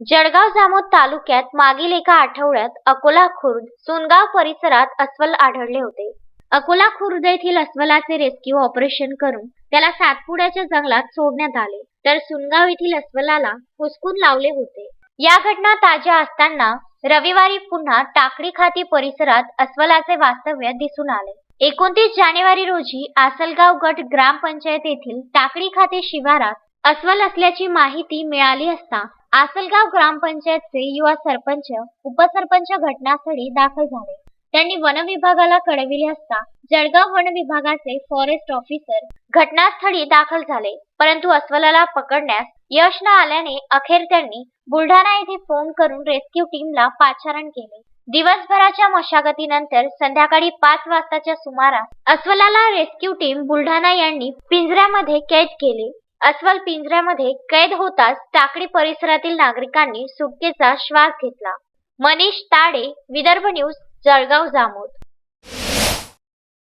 जळगाव जामोद तालुक्यात मागील एका आठवड्यात अकोला खुर्द सोनगाव परिसरात अस्वल आढळले होते. अकोला खुर्द येथील अस्वलाचे रेस्क्यू ऑपरेशन करून त्याला सातपुड्याच्या जंगलात सोडण्यात आले. तर सुनगाव येथील अस्वलाला हुसकून लावले होते. या घटना ताज्या असताना रविवारी पुन्हा टाकडी खाती परिसरात अस्वलाचे वास्तव्य दिसून आले. एकोणतीस जानेवारी रोजी आसलगाव गट ग्रामपंचायत येथील टाकळी खाते शिवारात अस्वल असल्याची माहिती मिळाली असता आसलगाव ग्रामपंचायतचे युवा सरपंच उपसरपंच घटनास्थळी दाखल झाले. त्यांनी वन विभागाला कळविले असता जळगाव वन विभागाचे फॉरेस्ट ऑफिसर घटनास्थळी दाखल झाले. परंतु अस्वलाला पकडण्यास यश न आल्याने अखेर त्यांनी बुलढाणा येथे फोन करून रेस्क्यू टीमला पाचारण केले. दिवसभराच्या मशागतीनंतर संध्याकाळी पाच वाजताच्या सुमारास अस्वलाला रेस्क्यू टीम बुलढाणा यांनी पिंजऱ्यामध्ये कैद केले. अस्वल पिंजऱ्यामध्ये कैद होताच टाकळी परिसरातील नागरिकांनी सुटकेचा श्वास घेतला. मनीष ताडे विदर्भ न्यूज जळगाव जामोद.